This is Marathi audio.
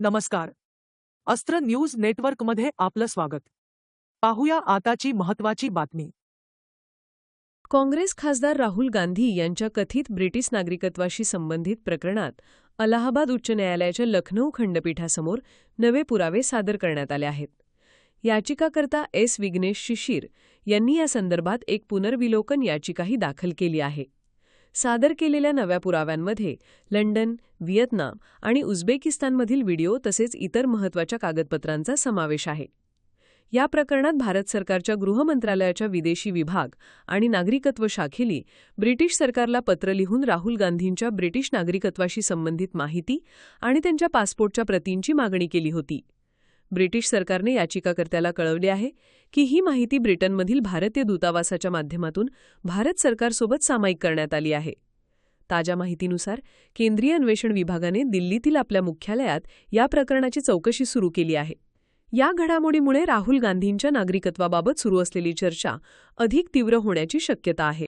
नमस्कार. अस्त्र न्यूज नेटवर्कमध्ये आपलं स्वागत. पाहूया आताची महत्वाची बातमी. काँग्रेस खासदार राहुल गांधी यांच्या कथित ब्रिटिश नागरिकत्वाशी संबंधित प्रकरणात अलाहाबाद उच्च न्यायालयाच्या लखनौ खंडपीठासमोर नवे पुरावे सादर करण्यात आले आहेत. याचिकाकर्ता एस विघ्नेश शिशीर यांनी या संदर्भात एक पुनर्विलोकन याचिकाही दाखल केली आहे. सादर केलेल्या नव्या पुराव्यांमध्ये लंडन व्हिएतनाम आणि उझबेकिस्तानमधील व्हिडिओ तसेच इतर महत्त्वाच्या कागदपत्रांचा समावेश आहे. या प्रकरणात भारत सरकारच्या गृहमंत्रालयाच्या विदेशी विभाग आणि नागरिकत्व शाखेली ब्रिटिश सरकारला पत्र लिहून राहुल गांधींच्या ब्रिटिश नागरिकत्वाशी संबंधित माहिती आणि त्यांच्या पासपोर्टच्या प्रतींची मागणी केली होती. ब्रिटिश सरकारने याचिकाकर्त्याला कळवले आहे की ही माहिती ब्रिटनमधील भारतीय दूतावासाच्या माध्यमातून भारत सरकारसोबत सामायिक करण्यात आली आहे. ताज्या माहितीनुसार केंद्रीय अन्वेषण विभागाने दिल्लीतील आपल्या मुख्यालयात या प्रकरणाची चौकशी सुरू केली आहे. या घडामोडीमुळे राहुल गांधींच्या नागरिकत्वाबाबत सुरू असलेली चर्चा अधिक तीव्र होण्याची शक्यता आहे.